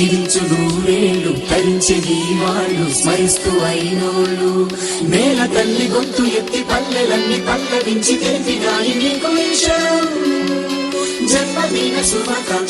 జీవించు నూరేళ్ళు ధరించే నీవాళ్ళు స్మరిస్తూ అయినోళ్ళు. నేల తల్లి గొంతు ఎత్తి పల్లెలన్నీ పల్లవించి తెలిపి గాలి నీకు జన్మదిన శుభాకాంక్ష